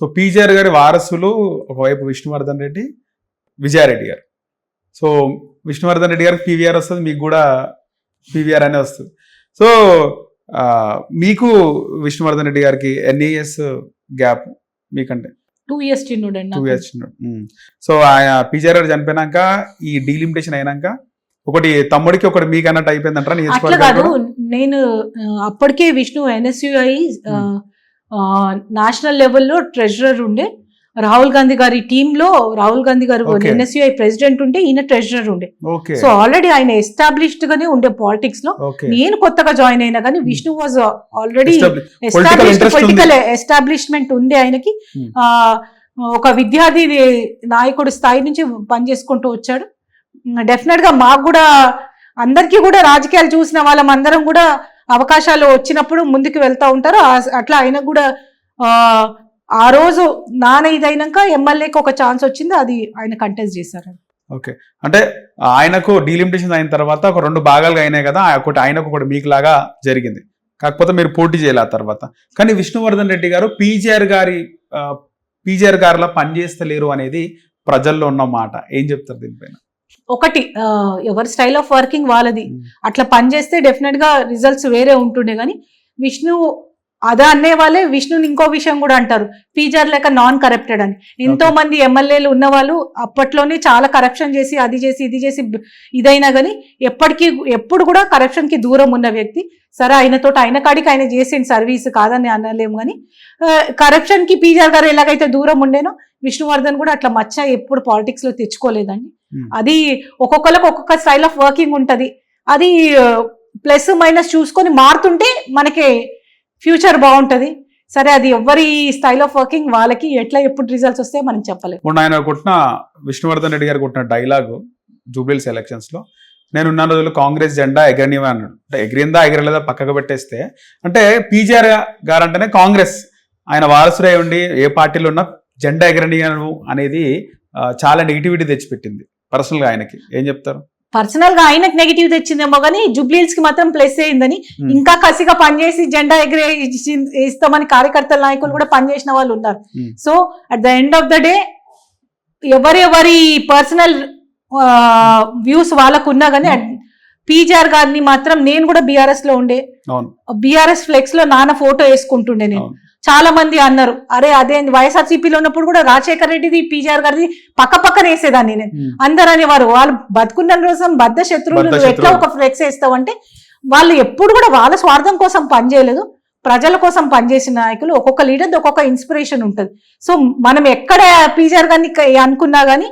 So PGR గారి వారసులు ఒకవైపు విష్ణువర్ధన్ రెడ్డి విజయారెడ్డి గారు. సో విష్ణువర్ధన్ రెడ్డి గారికి పీవీఆర్ వస్తుంది మీకు కూడా పీవీఆర్ అనే వస్తుంది. సో మీకు విష్ణువర్ధన్ రెడ్డి గారికి ఎన్ని ఇయర్స్ గ్యాప్ మీకంటే? టూ ఇయర్స్ చిన్నుడు. టూ ఇయర్స్ సో ఆయన పీజీఆర్ గారు చనిపోయినాక ఈ డీలిమిటేషన్ అయినాక ఒకటి తమ్ముడికి ఒకటి మీకు అన్నట్టు అయిపోయిందంటారా? నేను అప్పటికే విష్ణు ఎన్ఎస్యుఐ నేషనల్ లెవెల్లో ట్రెజరర్ ఉండే. రాహుల్ గాంధీ గారి టీమ్లో రాహుల్ గాంధీ గారు. ఎన్ఎస్యుఐ ప్రెసిడెంట్ ఉంటే ఈయన ట్రెజరర్ ఉండే. సో ఆల్రెడీ ఆయన ఎస్టాబ్లిష్డ్ గానే ఉండే పాలిటిక్స్లో. నేను కొత్తగా జాయిన్ అయినా కానీ Vishnu was already established. Political establishment ఉంది ఆయనకి. Hmm. ఆ, ఒక విద్యార్థి నాయకుడు స్థాయి నుంచి పనిచేసుకుంటూ వచ్చాడు. డెఫినెట్గా మాకు కూడా అందరికీ కూడా రాజకీయాలు చూసిన వాళ్ళం అందరం కూడా అవకాశాలు వచ్చినప్పుడు ముందుకు వెళ్తూ ఉంటారు. ఆ- అట్లా ఆయనకు కూడా ఆ, రోజు నాన్న ఇదైనాక ఎమ్మెల్యేకి ఒక ఛాన్స్ వచ్చింది. అది ఆయన కంటెస్ట్ చేశారు. ఓకే. అంటే ఆయనకు డీలిమిటేషన్ అయిన తర్వాత ఒక రెండు భాగాలుగా అయినాయి కదా ఆ ఒకటి ఆయనకు ఒకటి మీకు లాగా జరిగింది. కాకపోతే మీరు పోటీ చేయాలి ఆ తర్వాత. కానీ విష్ణువర్ధన్ రెడ్డి గారు పీజీఆర్ గారి పీజీఆర్ గారిలా పనిచేస్తలేరు అనేది ప్రజల్లో ఉన్న మాట. ఏం చెప్తారు దీనిపైన? ఒకటి ఎవరి స్టైల్ ఆఫ్ వర్కింగ్ వాళ్ళది. అట్లా పని చేస్తే డెఫినెట్గా రిజల్ట్స్ వేరే ఉంటుండే కానీ విష్ణు అదే అనే వాళ్ళే విష్ణుని ఇంకో విషయం కూడా అంటారు. పీజర్ లేక నాన్ కరప్టెడ్ అని. ఎంతో. మంది ఎమ్మెల్యేలు ఉన్న వాళ్ళు అప్పట్లోనే చాలా కరప్షన్ చేసి అది చేసి ఇది చేసి ఇదైనా కానీ ఎప్పటికీ ఎప్పుడు కూడా కరప్షన్కి దూరం ఉన్న వ్యక్తి. సరే ఆయనతో ఆయన కాడికి ఆయన చేసిన సర్వీస్ కాదని అనలేము కానీ కరప్షన్కి పీజర్ గారు ఎలాగైతే దూరం ఉండేనో విష్ణువర్ధన్ కూడా అట్లా మచ్చ ఎప్పుడు పాలిటిక్స్లో తెచ్చుకోలేదండి. అది ఒక్కొక్కరికి ఒక్కొక్క స్టైల్ ఆఫ్ వర్కింగ్ ఉంటది. అది ప్లస్ మైనస్ చూసుకొని మారుతుంటే మనకి ఫ్యూచర్ బాగుంటది. సరే అది ఎవరి స్టైల్ ఆఫ్ వర్కింగ్ వాళ్ళకి ఎట్లా ఎప్పుడు రిజల్ట్స్ వస్తే మనం చెప్పలేము మొన్న ఆయన కొట్టిన విష్ణువర్ధన్ రెడ్డి గారు కొట్టిన డైలాగు జూబ్లీస్ ఎలక్షన్స్లో నేను ఉన్న రోజులు కాంగ్రెస్ జెండా ఎగరనివా అన్నాడు. అంటే ఎగిరిందా ఎగరలేదా పక్కకు పెట్టేస్తే అంటే పీజీఆర్ గారు అంటేనే కాంగ్రెస్. ఆయన వారసుడై ఉండి ఏ పార్టీలో ఉన్నా జెండా ఎగరనియను అనేది చాలా నెగిటివిటీ తెచ్చిపెట్టింది. పర్సనల్గా ఆయనకి ఏం చెప్తారు? పర్సనల్గా ఆయనకు నెగిటివ్ తెచ్చిందేమో కానీ జుబ్లీల్స్కి మాత్రం ప్లస్ అయిందని. ఇంకా కసిగా పనిచేసి జెండా ఎగిరే ఇస్తామని కార్యకర్తల నాయకులు కూడా పనిచేసిన వాళ్ళు ఉన్నారు. So at the end of the day ఎవరెవరి పర్సనల్ వ్యూస్ వాళ్ళకు ఉన్నా కానీ పీజీఆర్ గారిని మాత్రం నేను కూడా బీఆర్ఎస్లో ఉండే బీఆర్ఎస్ ఫ్లెక్స్లో నాన్న ఫోటో వేసుకుంటుండే నేను. చాలా మంది అన్నారు అరే అదే వైఎస్ఆర్సీపీలో ఉన్నప్పుడు కూడా రాజశేఖర్ రెడ్డిది పీజీఆర్ గారిది పక్క పక్కన వేసేదాన్ని నేను ఉమ్. అందరు అనేవారు వాళ్ళు బతుకున్న రోజు బద్ద శత్రువులు ఎట్లా. ఒక ఫ్లెక్స్ వేస్తావు అంటే వాళ్ళు ఎప్పుడు కూడా వాళ్ళ స్వార్థం కోసం పనిచేయలేదు ప్రజల కోసం పనిచేసిన నాయకులు ఒక్కొక్క లీడర్ ఒక్కొక్క ఇన్స్పిరేషన్ ఉంటుంది సో మనం ఎక్కడ పీజీఆర్ గారిని అనుకున్నా కానీ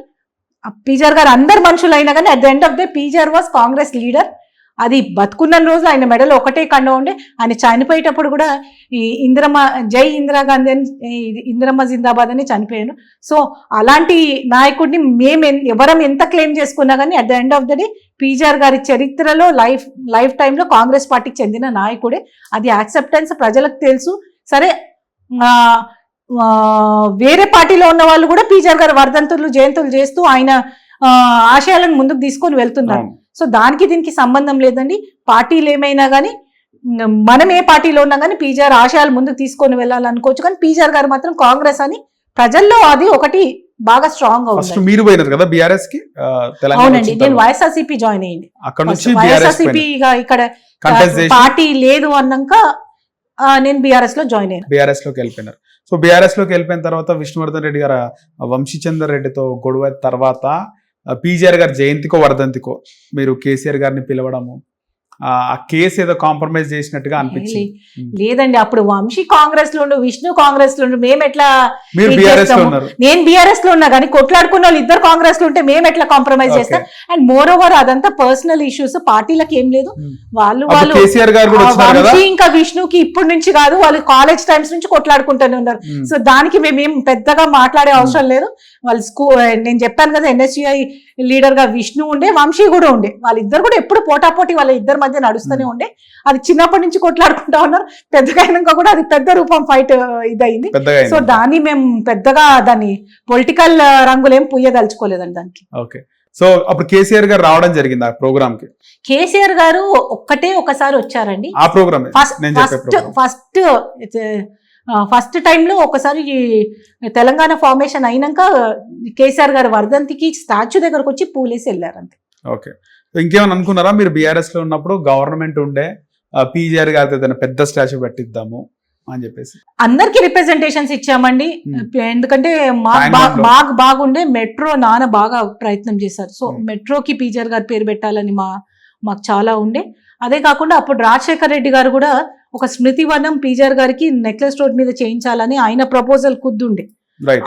పీజీఆర్ గారు అందరు మనుషులు అయినా కానీ at the end of the PJR was Congress leader అది బతుకున్న రోజు ఆయన మెడలో ఒకటే కండం ఉండే ఆయన చనిపోయేటప్పుడు కూడా ఈ ఇందిరమ్మ జై ఇందిరాగాంధీ అని ఇందిరమ్మ జిందాబాద్ అని చనిపోయాను. సో అలాంటి నాయకుడిని మేము ఎన్- ఎవరం ఎంత క్లెయిమ్ చేసుకున్నా కానీ at the end of the day PJR గారి చరిత్రలో లైఫ్ లైఫ్ టైంలో కాంగ్రెస్ పార్టీకి చెందిన నాయకుడే. అది యాక్సెప్టెన్స్ ప్రజలకు తెలుసు. సరే వేరే పార్టీలో ఉన్న వాళ్ళు కూడా పీజీఆర్ గారి వర్ధంతులు జయంతులు చేస్తూ ఆయన ఆశయాలను ముందుకు తీసుకొని వెళ్తున్నారు. సో దానికి దీనికి సంబంధం లేదండి. పార్టీలు ఏమైనా కానీ మనం ఏ పార్టీలో ఉన్నా కానీ పీజీఆర్ ఆశయాలు ముందుకు తీసుకొని వెళ్ళాలనుకోవచ్చు కానీ పీజీఆర్ గారు మాత్రం కాంగ్రెస్ అని ప్రజల్లో అది ఒకటి బాగా స్ట్రాంగ్ అవుతుంది మీరు పోయినారు కదా బీఆర్ఎస్కి? అవునండి. నేను. వైఎస్ఆర్సీపీ జాయిన్ అయ్యింది. అక్కడ నుంచి వైఎస్ఆర్సీపీ ఇక్కడ పార్టీ లేదు అన్నాక నేను బీఆర్ఎస్లో జాయిన్ అయ్యాను. బీఆర్ఎస్లోకి వెళ్ళిపోయినారు. సో బీఆర్ఎస్లోకి వెళ్ళిపోయిన తర్వాత విష్ణువర్ధన్ రెడ్డి గారు వంశీచందర్ రెడ్డితో గొడవ తర్వాత పీజీఆర్ గారి జయంతికో వర్ధంతికో మీరు కేసీఆర్ గారిని పిలవడము ఆ కేసు ఏదో కాంప్రమైజ్ చేసినట్టుగా అనిపించింది. లేదండి అప్పుడు వంశీ కాంగ్రెస్లో ఉండు విష్ణు కాంగ్రెస్లో ఉండు మేము ఎట్లా నేను బీఆర్ఎస్లో ఉన్నా కానీ కొట్లాడుకున్న వాళ్ళు ఇద్దరు కాంగ్రెస్లో ఉంటే మేము ఎట్లా కాంప్రమైజ్. చేస్తాం? అండ్ మోర్ ఓవర్ అదంతా పర్సనల్ ఇష్యూస్ పార్టీలకు ఏం లేదు. వాళ్ళు వాళ్ళు వంశీ ఇంకా విష్ణుకి ఇప్పటి నుంచి కాదు వాళ్ళు కాలేజ్ టైమ్స్ నుంచి కొట్లాడుకుంటూనే ఉన్నారు. సో దానికి మేమేం పెద్దగా మాట్లాడే అవసరం లేదు. వాళ్ళు స్కూల్ నేను చెప్పాను కదా ఎన్ఎస్యుఐ లీడర్గా విష్ణు ఉండే వంశీ కూడా ఉండే. వాళ్ళిద్దరు కూడా ఎప్పుడు పోటాపోటీ వాళ్ళ ఇద్దరి మధ్య నడుస్తూనే ఉండే. అది చిన్నప్పటి నుంచి కొట్లాడుకుంటా ఉన్నారు. పెద్దగా అయినాక కూడా అది పెద్ద రూపం ఫైట్ పెద్దగా సో. దాన్ని మేము పెద్దగా దాన్ని పొలిటికల్ రంగులేం పుయ్యదలుచుకోలేదండి దానికి ఓకే. సో అప్పుడు కేసీఆర్ గారు రావడం జరిగింది ఆ ప్రోగ్రామ్కి కేసీఆర్ గారు ఒక్కటే ఒకసారి వచ్చారండి. ఆ ప్రోగ్రామ్ ఫస్ట్ ఫస్ట్ ఫస్ట్ టైంలో ఒకసారి తెలంగాణ ఫార్మేషన్ అయినాక కేసీఆర్ గారి వర్ధంతికి స్టాచ్యూ దగ్గరకు వచ్చి పూలేసి వెళ్ళారు అంతే ఓకే. ఇంకేమైనా అనుకున్నారా? మీరు బీఆర్ఎస్లో ఉన్నప్పుడు గవర్నమెంట్ ఉండే పీజీఆర్ గారికి ఏదైనా పెద్ద స్టాచ్యూ పెట్టిద్దాము అని చెప్పేసి. అందరికి రిప్రజెంటేషన్స్ ఇచ్చామండి. Hmm. ఎందుకంటే. బాగా బాగుండే మెట్రో నాన్న బాగా ప్రయత్నం చేశారు. So Hmm. మెట్రోకి పీజర్ గారి పేరు పెట్టాలని మా మాకు చాలా ఉండే. అదే కాకుండా అప్పుడు రాజశేఖర్ రెడ్డి గారు కూడా ఒక స్మృతి వనం పీజర్ గారికి నెక్లెస్ రోడ్ మీద చేయించాలని ఆయన ప్రపోజల్ కుద్దుండే.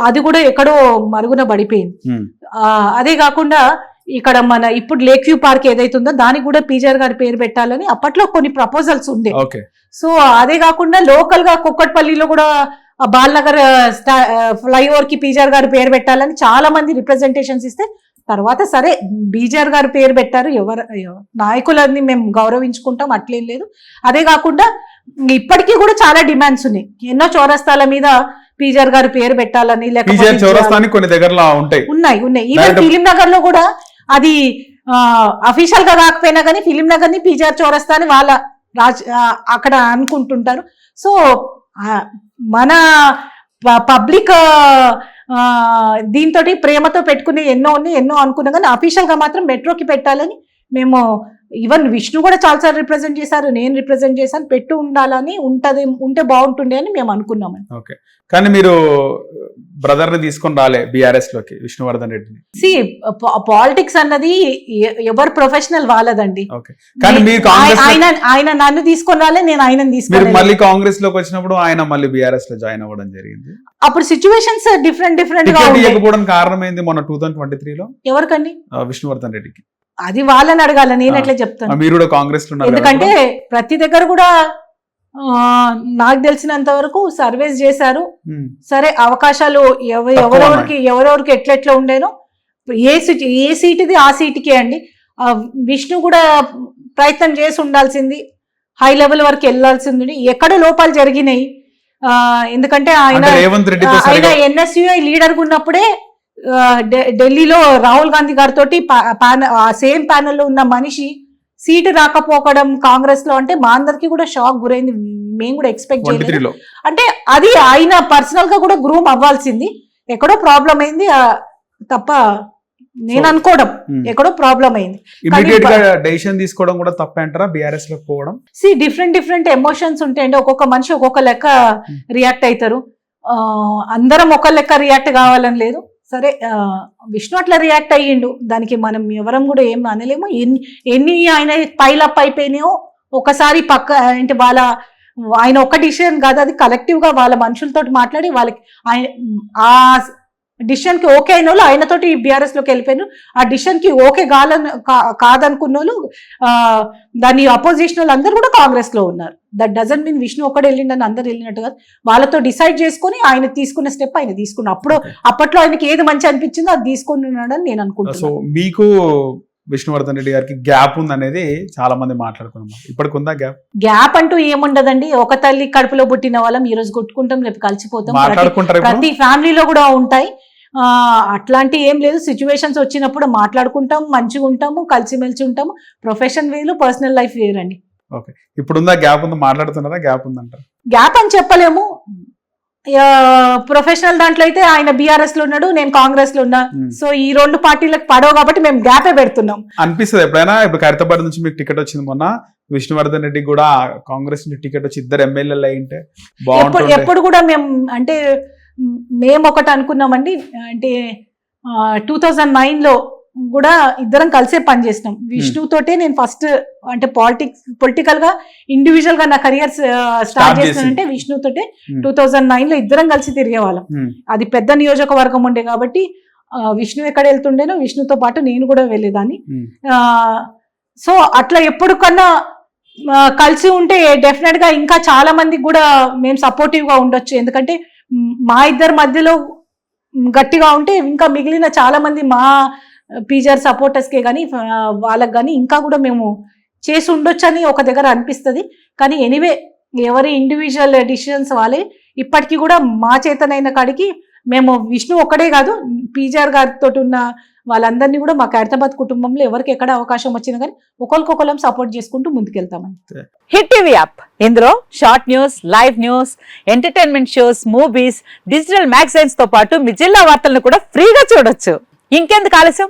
అది కూడా ఎక్కడో మరుగున పడిపోయింది. ఆ, అదే కాకుండా ఇక్కడ మన ఇప్పుడు లేక్ వ్యూ పార్క్ ఏదైతుందో దానికి కూడా పీజర్ గారి పేరు పెట్టాలని అప్పట్లో కొన్ని ప్రపోజల్స్ ఉండే. సో అదే కాకుండా లోకల్గా కుక్కట్పల్లిలో కూడా బాల్నగర్ ఫ్లైఓవర్కి పీజర్ గారి పేరు పెట్టాలని చాలా మంది రిప్రజెంటేషన్స్ ఇస్తే తర్వాత సరే బీజర్ గారి పేరు పెట్టారు. ఎవరు ఎవ- నాయకులని మేము గౌరవించుకుంటాం అట్లేం లేదు. అదే కాకుండా ఇప్పటికీ కూడా చాలా డిమాండ్స్ ఉన్నాయి. ఎన్నో చౌరస్తాల మీద పీజర్ గారి పేరు పెట్టాలని లేకపోతే కొన్ని దగ్గరలో ఉంటాయి. ఉన్నాయి ఉన్నాయి. ఈవెన్ ఫిలిం నగర్లో కూడా అది అఫీషియల్గా కాకపోయినా కానీ ఫిలిం నగర్ని పీజార్ చౌరస్తా అని వాళ్ళ రాజ్ అక్కడ అనుకుంటుంటారు. సో మన పబ్లిక్ దీంతో ప్రేమతో పెట్టుకునే ఎన్నో ఉన్నాయి ఎన్నో అనుకున్నా కానీ అఫీషియల్గా మాత్రం మెట్రోకి పెట్టాలని మేము ఈవెన్ విష్ణు కూడా చాలాసార్లు రిప్రజెంట్ చేశారు నేను రిప్రజెంట్ చేశాను పెట్టు ఉండాలని ఉంటది ఉంటే బాగుంటుండే అని మేము అనుకున్నాం ఓకే. కానీ మీరు బ్రదర్ని తీసుకొని రాలే బీఆర్ఎస్లోకి విష్ణువర్ధన్ రెడ్డిని. సి పాలిటిక్స్ అన్నది ఎవరు ప్రొఫెషనల్ వాళ్ళదండి. ఆయన ఆయన నన్ను తీసుకొని రాలే నేను ఆయనను మీరు తీసుకొని మళ్ళీ కాంగ్రెస్లోకి వచ్చినప్పుడు ఆయన మళ్ళీ బీఆర్ఎస్లో జాయిన్ అవ్వడం జరిగింది. అప్పుడు సిచ్యువేషన్స్ డిఫరెంట్ డిఫరెంట్గా కారణం ఏంది మొన్న టూ థౌసండ్ ట్వంటీ త్రీలో ఎవరికండి? విష్ణువర్ధన్ రెడ్డికి. అది వాళ్ళని అడగాల నేను. ఎట్లా చెప్తాను? మీరు కూడా కాంగ్రెస్ ఎందుకంటే ప్రతి దగ్గర కూడా నాకు తెలిసినంత వరకు సర్వేస్ చేశారు. సరే అవకాశాలు ఎవరెవరికి ఎవరెవరికి ఎట్లెట్లా ఉండేనో ఏ సీట్ ఏ సీటుది ఆ సీటుకే అండి. విష్ణు కూడా ప్రయత్నం చేసి ఉండాల్సింది హై లెవెల్ వరకు వెళ్ళాల్సింది. ఎక్కడ లోపాలు జరిగినాయి? ఎందుకంటే ఆయన ఆయన ఎన్ఎస్యుఐ లీడర్ ఉన్నప్పుడే ఢిల్లీలో రాహుల్ గాంధీ గారితో ఆ సేమ్ ప్యానెల్లో ఉన్న మనిషి సీటు రాకపోకడం కాంగ్రెస్లో అంటే మా అందరికి కూడా షాక్ గురైంది. మేము కూడా ఎక్స్పెక్ట్ చేయలేదు. అంటే అది ఆయన పర్సనల్గా కూడా గ్రూమ్ అవ్వాల్సింది. ఎక్కడో ప్రాబ్లం అయింది. తప్ప నేను అనుకోవడం. ఎక్కడో ప్రాబ్లం అయింది. ఇమీడియట్గా డెసిషన్ తీసుకోవడం కూడా తప్పే అంటారా బీఆర్ఎస్లోకి పోవడం? సి డిఫరెంట్ డిఫరెంట్ ఎమోషన్స్ ఉంటాయండి ఒక్కొక్క మనిషి ఒక్కొక్క లెక్క రియాక్ట్ అవుతారు అందరం ఒక లెక్క రియాక్ట్ కావాలని లేదు. సరే విష్ణు అట్లా రియాక్ట్ అయ్యిండు. దానికి మనం ఎవరం కూడా ఏం అనలేము. ఎన్ని ఎన్ని ఆయన పైలప్ అయిపోయినాయో ఒకసారి పక్క అంటే వాళ్ళ ఆయన ఒక్క డిసిషన్ కాదు అది కలెక్టివ్గా వాళ్ళ మనుషులతో మాట్లాడి వాళ్ళకి ఆయన ఆ డిసిషన్కి ఓకే అయిన వాళ్ళు ఆయనతోటి బీఆర్ఎస్లోకి వెళ్ళిపోయారు ఆ డిసిషన్కి ఓకే కాదని కా- కాదనుకున్న వాళ్ళు దాన్ని దాని అపోజిషన్ వాళ్ళు అందరూ కూడా కాంగ్రెస్లో ఉన్నారు. దట్ డజన్ మీన్ విష్ణు ఒక్కడు వెళ్ళిండని అందరు వెళ్ళినట్టు కాదు. వాళ్ళతో డిసైడ్ చేసుకొని ఆయన తీసుకున్న స్టెప్ ఆయన తీసుకున్న. అప్పుడు అప్పట్లో ఆయనకి ఏది మంచి అనిపించిందో అది తీసుకుని ఉన్నాడని నేను సో అనుకుంటున్నాను మీకు విష్ణువర్ధన్ రెడ్డి గారికి గ్యాప్ ఉంది అనేది చాలా మంది మాట్లాడుకున్నాం. ఇప్పటికి ఉందా గ్యాప్ గ్యాప్ అంటూ ఏముండదండి. ఒక తల్లి కడుపులో పుట్టిన వాళ్ళం ఈ రోజు కొట్టుకుంటాం రేపు కలిసిపోతాం. ప్రతి- ఫ్యామిలీలో కూడా ఉంటాయి. అట్లాంటి ఏం లేదు. సిచ్యువేషన్స్ వచ్చినప్పుడు మాట్లాడుకుంటాం మంచిగా ఉంటాము కలిసిమెలిసి ఉంటాము. ప్రొఫెషన్ వేరు పర్సనల్ లైఫ్ వేరండి. ఇప్పుడు ఉందా గ్యాప్ ఉంది? మాట్లాడుతున్నారా? గ్యాప్ ఉందంటారు? గ్యాప్ అని చెప్పలేము. ప్రొఫెషనల్ దాంట్లో అయితే ఆయన బీఆర్ఎస్లో ఉన్నాడు నేను కాంగ్రెస్లో ఉన్నా. Hmm. సో ఈ రెండు పార్టీలకు పడవ కాబట్టి మేము గ్యాపే పెడుతున్నాం. అనిపిస్తుంది ఎప్పుడైనా? ఇప్పుడు ఖైరతాబాద్ నుంచి మీకు టికెట్ వచ్చింది మొన్న. విష్ణువర్ధన్ రెడ్డి కూడా కాంగ్రెస్ నుంచి టికెట్ వచ్చి ఇద్దరు ఎమ్మెల్యేలు అయింటే ఎప్పుడు బాగుంటుంది ఎప్పుడు కూడా మేము అంటే మేము ఒకటి అనుకున్నామండి. అంటే టూ థౌజండ్ నైన్లో కూడా ఇద్దరం కలిసే పనిచేసినాం విష్ణు తోటే నేను ఫస్ట్ అంటే పాలిటిక్స్ పొలిటికల్గా ఇండివిజువల్గా నా కెరియర్ స్టార్ట్ చేస్తానంటే విష్ణు తోటే. టూ థౌజండ్ నైన్లో ఇద్దరం కలిసి తిరిగేవాళ్ళం. అది పెద్ద నియోజకవర్గం ఉండే కాబట్టి విష్ణు ఎక్కడ వెళ్తుండేనో విష్ణుతో పాటు నేను కూడా వెళ్ళేదాన్ని. సో అట్లా ఎప్పుడు కన్నా కలిసి ఉంటే డెఫినెట్గా ఇంకా చాలా మందికి కూడా మేము సపోర్టివ్గా ఉండొచ్చు ఎందుకంటే మ్, ఇద్దరి మధ్యలో గట్టిగా ఉంటే ఇంకా మిగిలిన చాలా మంది మా పీజర్ సపోర్టర్స్కే కానీ వాళ్ళకి కానీ ఇంకా కూడా మేము చేసి ఉండొచ్చు అని ఒక దగ్గర అనిపిస్తుంది. కానీ ఎనీవే ఎవరి ఇండివిజువల్ డిసిషన్స్ వాళ్ళే. ఇప్పటికీ కూడా మా చేతనైన కాడికి మేము విష్ణు ఒక్కడే కాదు పీజీఆర్ గారితో ఉన్న వాళ్ళందరినీ కూడా మా ఖైరతాబాద్ కుటుంబంలో ఎవరికి ఎక్కడ అవకాశం వచ్చినా కానీ ఒకరికొకరం సపోర్ట్ చేసుకుంటూ ముందుకెళ్తామని హిట్ టీవీ యాప్. ఇందులో short news live news entertainment shows movies digital మ్యాగజైన్స్తో పాటు మీ జిల్లా వార్తలను కూడా ఫ్రీగా చూడొచ్చు. ఇంకెందుకు ఆలస్యం?